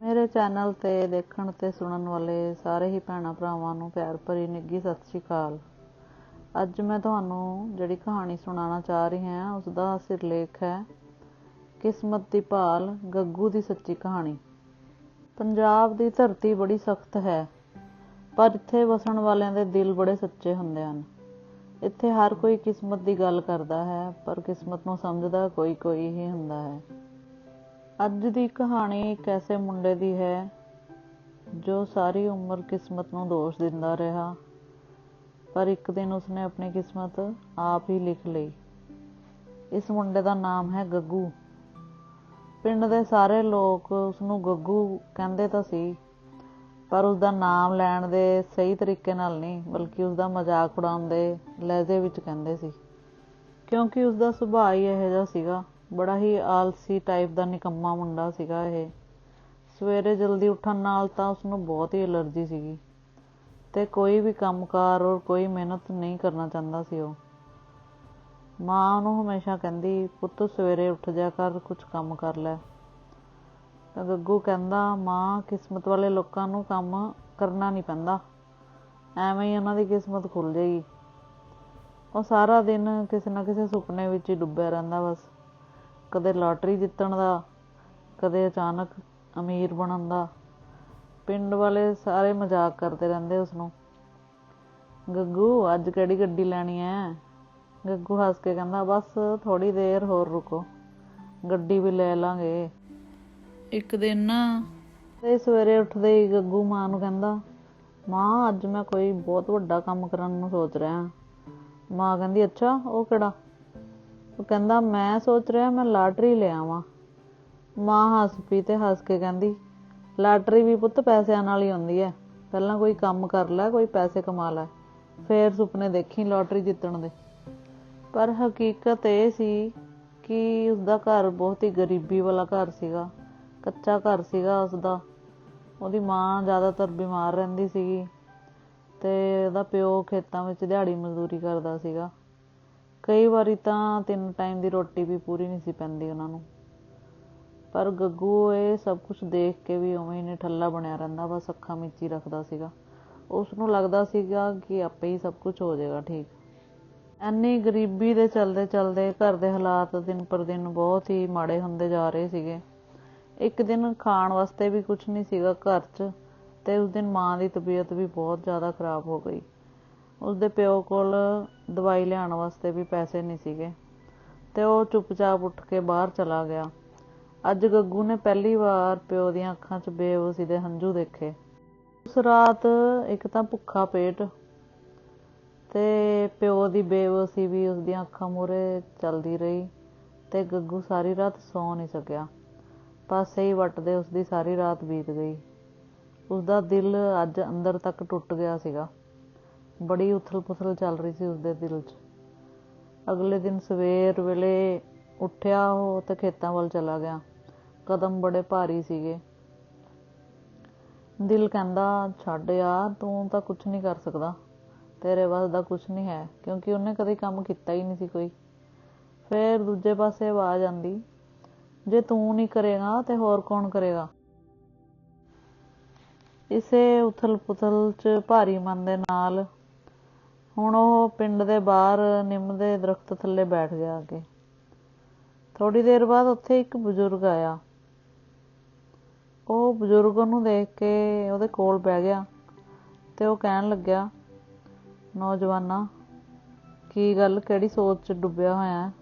ਮੇਰੇ ਚੈਨਲ ਤੇ ਦੇਖਣ ਤੇ ਸੁਣਨ ਵਾਲੇ ਸਾਰੇ ਹੀ ਭੈਣਾਂ ਭਰਾਵਾਂ ਨੂੰ ਪਿਆਰ ਭਰੀ ਨਿੱਘੀ ਸਤਿ ਸ਼੍ਰੀ ਅਕਾਲ। ਅੱਜ ਮੈਂ ਤੁਹਾਨੂੰ ਜਿਹੜੀ ਕਹਾਣੀ ਸੁਣਾਉਣਾ ਚਾਹ ਰਹੀ ਹਾਂ ਉਸ ਦਾ ਸਿਰਲੇਖ ਹੈ, ਕਿਸਮਤ ਦੀ ਭਾਲ, ਗੱਗੂ ਦੀ ਸੱਚੀ ਕਹਾਣੀ। ਪੰਜਾਬ ਦੀ ਧਰਤੀ ਬੜੀ ਸਖਤ ਹੈ, ਪਰ ਇੱਥੇ ਵਸਣ ਵਾਲਿਆਂ ਦੇ ਦਿਲ ਬੜੇ ਸੱਚੇ ਹੁੰਦੇ ਹਨ। ਇੱਥੇ ਹਰ ਕੋਈ ਕਿਸਮਤ ਦੀ ਗੱਲ ਕਰਦਾ ਹੈ, ਪਰ ਕਿਸਮਤ ਨੂੰ ਸਮਝਦਾ ਕੋਈ ਕੋਈ ਹੀ ਹੁੰਦਾ ਹੈ। ਅੱਜ ਦੀ ਕਹਾਣੀ ਇੱਕ ਐਸੇ ਮੁੰਡੇ ਦੀ ਹੈ ਜੋ ਸਾਰੀ ਉਮਰ ਕਿਸਮਤ ਨੂੰ ਦੋਸ਼ ਦਿੰਦਾ ਰਿਹਾ, ਪਰ ਇੱਕ ਦਿਨ ਉਸਨੇ ਆਪਣੀ ਕਿਸਮਤ ਆਪ ਹੀ ਲਿਖ ਲਈ। ਇਸ ਮੁੰਡੇ ਦਾ ਨਾਮ ਹੈ ਗੱਗੂ। ਪਿੰਡ ਦੇ ਸਾਰੇ ਲੋਕ ਉਸ ਨੂੰ ਗੱਗੂ ਕਹਿੰਦੇ ਤਾਂ ਸੀ, ਪਰ ਉਸ ਦਾ ਨਾਮ ਲੈਣ ਦੇ ਸਹੀ ਤਰੀਕੇ ਨਾਲ ਨਹੀਂ, ਬਲਕਿ ਉਸ ਦਾ ਮਜ਼ਾਕ ਉਡਾਉਣ ਦੇ ਲਹਿਜੇ ਵਿੱਚ ਕਹਿੰਦੇ ਸੀ। ਕਿਉਂਕਿ ਉਸ ਦਾ ਸੁਭਾਅ ਹੀ ਇਹੋ ਜਿਹਾ ਸੀਗਾ। ਬੜਾ ਹੀ ਆਲਸੀ ਟਾਈਪ ਦਾ ਨਿਕੰਮਾ ਮੁੰਡਾ ਸੀਗਾ ਇਹ। ਸਵੇਰੇ ਜਲਦੀ ਉੱਠਣ ਨਾਲ ਤਾਂ ਉਸ ਨੂੰ ਬਹੁਤ ਹੀ ਅਲਰਜੀ ਸੀਗੀ। ਤੇ ਕੋਈ ਵੀ ਕੰਮਕਾਰ ਔਰ ਕੋਈ ਮਿਹਨਤ ਨਹੀਂ ਕਰਨਾ ਚਾਹੁੰਦਾ ਸੀ ਉਹ। ਮਾਂ ਉਹਨੂੰ ਹਮੇਸ਼ਾ ਕਹਿੰਦੀ, ਪੁੱਤ, ਸਵੇਰੇ ਉੱਠ ਜਾ ਕਰ ਕੁਝ ਕੰਮ ਕਰ ਲੈ। ਤਾਂ ਗੱਗੂ ਕਹਿੰਦਾ, ਮਾਂ, ਕਿਸਮਤ ਵਾਲੇ ਲੋਕਾਂ ਨੂੰ ਕੰਮ ਕਰਨਾ ਨਹੀਂ ਪੈਂਦਾ। ਐਵੇਂ ਹੀ ਉਹਨਾਂ ਦੀ ਕਿਸਮਤ ਖੁੱਲ ਜਾਏਗੀ। ਉਹ ਸਾਰਾ ਦਿਨ ਕਿਸੇ ਨਾ ਕਿਸੇ ਸੁਪਨੇ ਵਿੱਚ ਹੀ ਡੁੱਬਿਆ ਰਹਿੰਦਾ ਬਸ। ਕਦੇ ਲਾਟਰੀ ਜਿੱਤਣ ਦਾ, ਕਦੇ ਅਚਾਨਕ ਅਮੀਰ ਬਣਨ ਦਾ। ਪਿੰਡ ਵਾਲੇ ਸਾਰੇ ਮਜ਼ਾਕ ਕਰਦੇ ਰਹਿੰਦੇ ਉਸ ਨੂੰ ਗੱਗੂ, ਅੱਜ ਕਿਹੜੀ ਗੱਡੀ ਲੈਣੀ ਹੈ ਗੱਗੂ ਹੱਸ ਕੇ ਕਹਿੰਦਾ, ਬਸ ਥੋੜੀ ਦੇਰ ਹੋਰ ਰੁਕੋ, ਗੱਡੀ ਵੀ ਲੈ ਲਾਂਗੇ। ਇੱਕ ਦਿਨ ਨਾ ਤੇ ਸਵੇਰੇ ਉੱਠਦੇ ਹੀ ਗੱਗੂ ਮਾਂ ਨੂੰ ਕਹਿੰਦਾ, ਮਾਂ, ਅੱਜ ਮੈਂ ਕੋਈ ਬਹੁਤ ਵੱਡਾ ਕੰਮ ਕਰਨ ਨੂੰ ਸੋਚ ਰਿਹਾ। ਮਾਂ ਕਹਿੰਦੀ, ਅੱਛਾ, ਉਹ ਕਿਹੜਾ? ਉਹ ਕਹਿੰਦਾ, ਮੈਂ ਸੋਚ ਰਿਹਾ ਮੈਂ ਲਾਟਰੀ ਲੈ ਆਵਾਂ। ਮਾਂ ਹੱਸ ਪਈ ਤੇ ਹੱਸ ਕੇ ਕਹਿੰਦੀ, ਲਾਟਰੀ ਵੀ ਪੁੱਤ ਪੈਸਿਆਂ ਨਾਲ ਹੀ ਹੁੰਦੀ ਹੈ ਪਹਿਲਾਂ ਕੋਈ ਕੰਮ ਕਰ ਲੈ, ਕੋਈ ਪੈਸੇ ਕਮਾ ਲੈ। ਫੇਰ ਸੁਪਨੇ ਦੇਖੀ ਲਾਟਰੀ ਜਿੱਤਣ ਦੇ। ਪਰ ਹਕੀਕਤ ਇਹ ਸੀ ਕਿ ਉਸਦਾ ਘਰ ਬਹੁਤ ਹੀ ਗਰੀਬੀ ਵਾਲਾ ਘਰ ਸੀਗਾ। ਕੱਚਾ ਘਰ ਸੀਗਾ ਉਸਦਾ। ਉਹਦੀ ਮਾਂ ਜ਼ਿਆਦਾਤਰ ਬਿਮਾਰ ਰਹਿੰਦੀ ਸੀਗੀ ਤੇ ਉਹਦਾ ਪਿਓ ਖੇਤਾਂ ਵਿੱਚ ਦਿਹਾੜੀ ਮਜ਼ਦੂਰੀ ਕਰਦਾ ਸੀਗਾ। ਕਈ ਵਾਰੀ ਤਾਂ ਤਿੰਨ ਟਾਈਮ ਦੀ ਰੋਟੀ ਵੀ ਪੂਰੀ ਨਹੀਂ ਸੀ ਪੈਂਦੀ ਉਹਨਾਂ ਨੂੰ। ਪਰ ਗੱਗੂ ਇਹ ਸਭ ਕੁਝ ਦੇਖ ਕੇ ਵੀ ਉਵੇਂ ਹੀ ਨਿਠੱਲਾ ਬਣਿਆ ਰਹਿੰਦਾ, ਬਸ ਅੱਖਾਂ ਮੀਚੀ ਰੱਖਦਾ ਸੀਗਾ। ਉਸ ਨੂੰ ਲੱਗਦਾ ਸੀਗਾ ਕਿ ਆਪੇ ਹੀ ਸਭ ਕੁਝ ਹੋ ਜਾਏਗਾ ਠੀਕ। ਐਨੀ ਗਰੀਬੀ ਦੇ ਚਲਦੇ ਚਲਦੇ ਘਰ ਦੇ ਹਾਲਾਤ ਦਿਨ ਪਰ ਦਿਨ ਬਹੁਤ ਹੀ ਮਾੜੇ ਹੁੰਦੇ ਜਾ ਰਹੇ ਸੀਗੇ। ਇੱਕ ਦਿਨ ਖਾਣ ਵਾਸਤੇ ਵੀ ਕੁਝ ਨਹੀਂ ਸੀਗਾ ਘਰ 'ਚ ਤੇ ਉਸ ਦਿਨ ਮਾਂ ਦੀ ਤਬੀਅਤ ਵੀ ਬਹੁਤ ਜ਼ਿਆਦਾ ਖਰਾਬ ਹੋ ਗਈ। ਉਸਦੇ ਪਿਓ ਕੋਲ ਦਵਾਈ ਲਿਆਉਣ ਵਾਸਤੇ ਵੀ ਪੈਸੇ ਨਹੀਂ ਸੀਗੇ। ਤੇ ਉਹ ਚੁੱਪਚਾਪ ਉੱਠ ਕੇ ਬਾਹਰ ਚਲਾ ਗਿਆ। ਅੱਜ ਗੱਗੂ ਨੇ ਪਹਿਲੀ ਵਾਰ ਪਿਓ ਦੀਆਂ ਅੱਖਾਂ 'ਚ ਬੇਵਸੀ ਦੇ ਹੰਝੂ ਦੇਖੇ। ਉਸ ਰਾਤ ਇੱਕ ਤਾਂ ਭੁੱਖਾ ਪੇਟ ਤੇ ਪਿਓ ਦੀ ਬੇਵਸੀ ਵੀ ਉਸ ਦੀਆਂ ਅੱਖਾਂ ਮੂਹਰੇ ਚੱਲਦੀ ਰਹੀ ਤੇ ਗੱਗੂ ਸਾਰੀ ਰਾਤ ਸੌ ਨਹੀਂ ਸਕਿਆ। ਪਾਸੇ ਹੀ ਵੱਟਦੇ ਉਸ ਦੀ ਸਾਰੀ ਰਾਤ ਬੀਤ ਗਈ। ਉਸ ਦਾ ਦਿਲ ਅੱਜ ਅੰਦਰ ਤੱਕ ਟੁੱਟ ਗਿਆ ਸੀਗਾ। ਬੜੀ ਉਥਲ-ਪੁਥਲ ਚੱਲ ਰਹੀ ਸੀ ਉਸਦੇ ਦਿਲ 'ਚ। ਅਗਲੇ ਦਿਨ ਸਵੇਰ ਵੇਲੇ ਉੱਠਿਆ ਉਹ ਤੇ ਖੇਤਾਂ ਵੱਲ ਚਲਾ ਗਿਆ। ਕਦਮ ਬੜੇ ਭਾਰੀ ਸੀਗੇ। ਦਿਲ ਕਹਿੰਦਾ, ਛੱਡ ਯਾਰ, ਤੂੰ ਤਾਂ ਕੁਝ ਨਹੀਂ ਕਰ ਸਕਦਾ। ਤੇਰੇ ਵੱਸ ਦਾ ਕੁਝ ਨਹੀਂ ਹੈ, ਕਿਉਂਕਿ ਉਹਨੇ ਕਦੇ ਕੰਮ ਕੀਤਾ ਹੀ ਨਹੀਂ ਸੀ ਕੋਈ। ਫਿਰ ਦੂਜੇ ਪਾਸੇ ਆਵਾਜ਼ ਆਂਦੀ, ਜੇ ਤੂੰ ਨਹੀਂ ਕਰੇਗਾ ਤੇ ਹੋਰ ਕੌਣ ਕਰੇਗਾ? ਇਸੇ ਉਥਲ-ਪੁਥਲ 'ਚ ਭਾਰੀ ਮਨ ਦੇ ਨਾਲ ਹੁਣ ਉਹ ਪਿੰਡ ਦੇ ਬਾਹਰ ਨਿੰਮ ਦੇ ਦਰਖਤ ਥੱਲੇ ਬੈਠ ਗਿਆ ਅੱਗੇ। ਥੋੜੀ ਦੇਰ ਬਾਅਦ ਉੱਥੇ ਇੱਕ ਬਜ਼ੁਰਗ ਆਇਆ। ਉਹ ਬਜ਼ੁਰਗ ਨੂੰ ਦੇਖ ਕੇ ਉਹਦੇ ਕੋਲ ਬਹਿ ਗਿਆ ਤੇ ਉਹ ਕਹਿਣ ਲੱਗਿਆ, ਨੌਜਵਾਨਾ, ਕੀ ਗੱਲ, ਕਿਹੜੀ ਸੋਚ 'ਚ ਡੁੱਬਿਆ ਹੋਇਆ ਹੈ?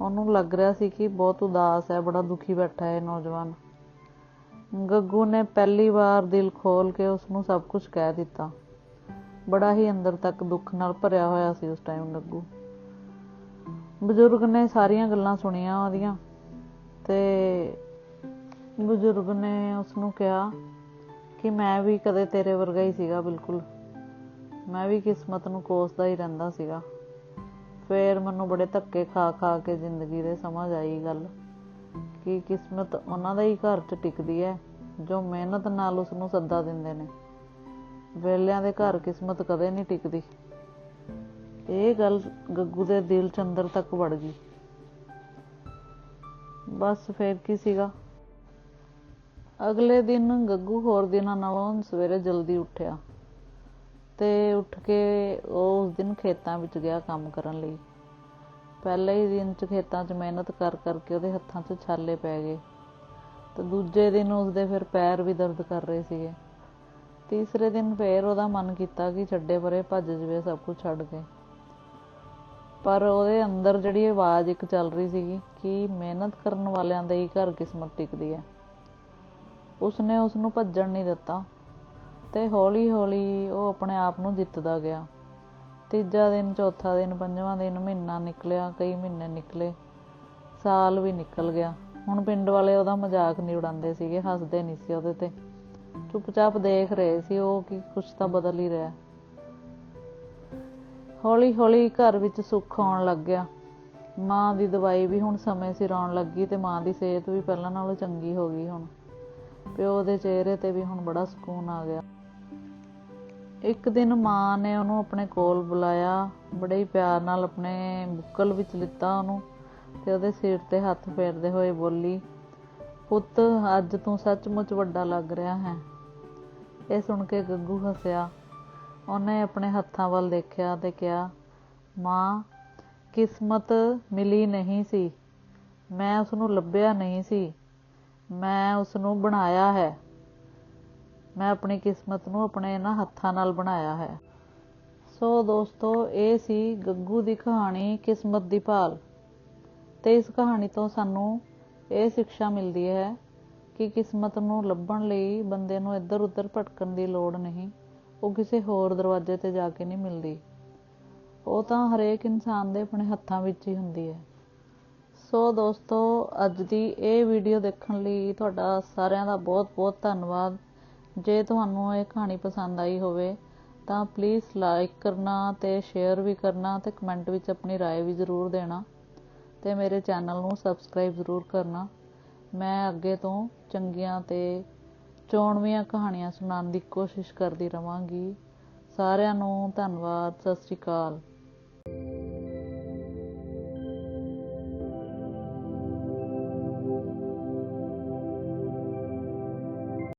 ਉਹਨੂੰ ਲੱਗ ਰਿਹਾ ਸੀ ਕਿ ਬਹੁਤ ਉਦਾਸ ਹੈ, ਬੜਾ ਦੁਖੀ ਬੈਠਾ ਹੈ ਨੌਜਵਾਨ। ਗੱਗੂ ਨੇ ਪਹਿਲੀ ਵਾਰ ਦਿਲ ਖੋਲ ਕੇ ਉਸ ਨੂੰ ਸਭ ਕੁਝ ਕਹਿ ਦਿੱਤਾ। ਬੜਾ ਹੀ ਅੰਦਰ ਤੱਕ ਦੁੱਖ ਨਾਲ ਭਰਿਆ ਹੋਇਆ ਸੀ ਉਸ ਟਾਈਮ ਗੱਗੂ ਬਜ਼ੁਰਗ ਨੇ ਸਾਰੀਆਂ ਗੱਲਾਂ ਸੁਣੀਆਂ ਉਹਦੀਆਂ ਤੇ ਬਜ਼ੁਰਗ ਨੇ ਉਸ ਨੂੰ ਕਿਹਾ ਕਿ ਮੈਂ ਵੀ ਕਦੇ ਤੇਰੇ ਵਰਗਾ ਹੀ ਸੀਗਾ ਬਿਲਕੁਲ। ਮੈਂ ਵੀ ਕਿਸਮਤ ਨੂੰ ਕੋਸਦਾ ਹੀ ਰਹਿੰਦਾ ਸੀਗਾ। ਫੇਰ ਮੈਨੂੰ ਬੜੇ ਧੱਕੇ ਖਾ ਖਾ ਕੇ ਜ਼ਿੰਦਗੀ ਦੇ ਸਮਝ ਆਈ ਗੱਲ ਕਿ ਕਿਸਮਤ ਉਹਨਾਂ ਦਾ ਹੀ ਘਰ 'ਚ ਟਿਕਦੀ ਹੈ ਜੋ ਮਿਹਨਤ ਨਾਲ ਉਸ ਨੂੰ ਸੱਦਾ ਦਿੰਦੇ ਨੇ। ਵੇਲਿਆਂ ਦੇ ਘਰ ਕਿਸਮਤ ਕਦੇ ਨਹੀਂ ਟਿਕਦੀ। ਇਹ ਗੱਲ ਗੱਗੂ ਦੇ ਦਿਲ ਚ ਅੰਦਰ ਤੱਕ ਵੜ ਗਈ। ਬਸ ਫੇਰ ਕੀ ਸੀਗਾ? ਅਗਲੇ ਦਿਨ ਗੱਗੂ ਹੋਰ ਦਿਨਾਂ ਨਾਲੋਂ ਸਵੇਰੇ ਜਲਦੀ ਉੱਠਿਆ ਤੇ ਉੱਠ ਕੇ ਉਹ ਉਸ ਦਿਨ ਖੇਤਾਂ ਵਿੱਚ ਗਿਆ ਕੰਮ ਕਰਨ ਲਈ। ਪਹਿਲੇ ਹੀ ਦਿਨ ਚ ਖੇਤਾਂ 'ਚ ਮਿਹਨਤ ਕਰ ਕਰਕੇ ਉਹਦੇ ਹੱਥਾਂ 'ਚ ਛਾਲੇ ਪੈ ਗਏ ਤੇ ਦੂਜੇ ਦਿਨ ਉਸਦੇ ਫਿਰ ਪੈਰ ਵੀ ਦਰਦ ਕਰ ਰਹੇ ਸੀਗੇ। ਤੀਸਰੇ ਦਿਨ ਫੇਰ ਉਹਦਾ ਮਨ ਕੀਤਾ ਕਿ ਛੱਡੇ ਪਰੇ ਭੱਜ ਜਵੇ ਸਭ ਕੁਝ ਛੱਡ ਕੇ। ਪਰ ਉਹਦੇ ਅੰਦਰ ਜਿਹੜੀ ਆਵਾਜ਼ ਇੱਕ ਚੱਲ ਰਹੀ ਸੀਗੀ ਕਿ ਮਿਹਨਤ ਕਰਨ ਵਾਲਿਆਂ ਦੇ ਹੀ ਘਰ ਕਿਸਮਤ ਟਿਕਦੀ ਹੈ। ਉਸਨੇ ਉਸ ਨੂੰ ਭੱਜਣ ਨਹੀਂ ਦਿੱਤਾ ਤੇ ਹੌਲੀ ਹੌਲੀ ਉਹ ਆਪਣੇ ਆਪ ਨੂੰ ਜਿੱਤਦਾ ਗਿਆ। ਤੀਜਾ ਦਿਨ, ਚੌਥਾ ਦਿਨ, ਪੰਜਵਾਂ ਦਿਨ ਮਹੀਨਾ ਨਿਕਲਿਆ, ਕਈ ਮਹੀਨੇ ਨਿਕਲੇ, ਸਾਲ ਵੀ ਨਿਕਲ ਗਿਆ। ਹੁਣ ਪਿੰਡ ਵਾਲੇ ਉਹਦਾ ਮਜ਼ਾਕ ਨਹੀਂ ਉਡਾਉਂਦੇ ਸੀਗੇ, ਹੱਸਦੇ ਨਹੀਂ ਸੀ ਉਹਦੇ ਤੇ। ਚੁੱਪਚਾਪ ਦੇਖ ਰਹੇ ਸੀ ਉਹ ਕਿ ਕੁਛ ਤਾਂ ਬਦਲ ਹੀ ਰਿਹਾ। ਹੌਲੀ ਹੌਲੀ ਘਰ ਵਿੱਚ ਸੁੱਖ ਆਉਣ ਲੱਗ ਗਿਆ। ਮਾਂ ਦੀ ਦਵਾਈ ਵੀ ਹੁਣ ਸਮੇਂ ਸਿਰ ਆਉਣ ਲੱਗੀ ਤੇ ਮਾਂ ਦੀ ਸਿਹਤ ਵੀ ਪਹਿਲਾਂ ਨਾਲੋਂ ਚੰਗੀ ਹੋ ਗਈ ਹੁਣ। ਪਿਓ ਦੇ ਚਿਹਰੇ ਤੇ ਵੀ ਹੁਣ ਬੜਾ ਸਕੂਨ ਆ ਗਿਆ। ਇੱਕ ਦਿਨ ਮਾਂ ਨੇ ਉਹਨੂੰ ਆਪਣੇ ਕੋਲ ਬੁਲਾਇਆ, ਬੜੇ ਹੀ ਪਿਆਰ ਨਾਲ ਆਪਣੇ ਬੁੱਕਲ ਵਿੱਚ ਲਿੱਤਾ ਉਹਨੂੰ ਤੇ ਉਹਦੇ ਸਿਰ ਤੇ ਹੱਥ ਫੇਰਦੇ ਹੋਏ ਬੋਲੀ ਪੁੱਤ, ਅੱਜ ਤੂੰ ਸੱਚਮੁੱਚ ਵੱਡਾ ਲੱਗ ਰਿਹਾ ਹੈ। ਇਹ ਸੁਣ ਕੇ ਗੱਗੂ ਹੱਸਿਆ। ਉਹਨੇ ਆਪਣੇ ਹੱਥਾਂ ਵੱਲ ਦੇਖਿਆ ਤੇ ਕਿਹਾ, ਮਾਂ, ਕਿਸਮਤ ਮਿਲੀ ਨਹੀਂ ਸੀ। ਮੈਂ ਉਸ ਨੂੰ ਲੱਭਿਆ ਨਹੀਂ ਸੀ। ਮੈਂ ਉਸ ਨੂੰ ਬਣਾਇਆ ਹੈ। ਮੈਂ ਆਪਣੀ ਕਿਸਮਤ ਨੂੰ ਆਪਣੇ ਇਹਨਾਂ ਹੱਥਾਂ ਨਾਲ ਬਣਾਇਆ ਹੈ। ਸੋ ਦੋਸਤੋ, ਇਹ ਸੀ ਗੱਗੂ ਦੀ ਕਹਾਣੀ ਕਿਸਮਤ ਦੀ ਭਾਲ। ਤੇ ਇਸ ਕਹਾਣੀ ਤੋਂ ਸਾਨੂੰ ਇਹ ਸਿੱਖਿਆ ਮਿਲਦੀ ਹੈ ਕਿ ਕਿਸਮਤ ਨੂੰ ਲੱਭਣ ਲਈ ਬੰਦੇ ਨੂੰ ਇੱਧਰ ਉੱਧਰ ਭਟਕਣ ਦੀ ਲੋੜ ਨਹੀਂ ਉਹ ਕਿਸੇ ਹੋਰ ਦਰਵਾਜ਼ੇ ਤੇ ਜਾ ਕੇ ਨਹੀਂ ਮਿਲਦੀ ਉਹ ਤਾਂ ਹਰੇਕ ਇਨਸਾਨ ਦੇ ਆਪਣੇ ਹੱਥਾਂ ਵਿੱਚ ਹੀ ਹੁੰਦੀ ਹੈ ਸੋ ਦੋਸਤੋ ਅੱਜ ਦੀ ਇਹ ਵੀਡੀਓ ਦੇਖਣ ਲਈ ਤੁਹਾਡਾ ਸਾਰਿਆਂ ਦਾ ਬਹੁਤ ਬਹੁਤ ਧੰਨਵਾਦ ਜੇ ਤੁਹਾਨੂੰ ਇਹ ਕਹਾਣੀ ਪਸੰਦ ਆਈ ਹੋਵੇ ਤਾਂ ਪਲੀਜ਼ ਲਾਈਕ ਕਰਨਾ ਤੇ ਸ਼ੇਅਰ ਵੀ ਕਰਨਾ ਤੇ ਕਮੈਂਟ ਵਿੱਚ ਆਪਣੀ رائے ਵੀ ਜ਼ਰੂਰ ਦੇਣਾ ਤੇ ਮੇਰੇ ਚੈਨਲ ਨੂੰ ਸਬਸਕ੍ਰਾਈਬ ਜ਼ਰੂਰ ਕਰਨਾ। ਮੈਂ ਅੱਗੇ ਤੋਂ ਚੰਗੀਆਂ ਤੇ ਚੋਣਵੀਆਂ ਕਹਾਣੀਆਂ ਸੁਣਾਉਣ ਦੀ ਕੋਸ਼ਿਸ਼ ਕਰਦੀ ਰਵਾਂਗੀ। ਸਾਰਿਆਂ ਨੂੰ ਧੰਨਵਾਦ, ਸਤਿ ਸ਼੍ਰੀ ਅਕਾਲ।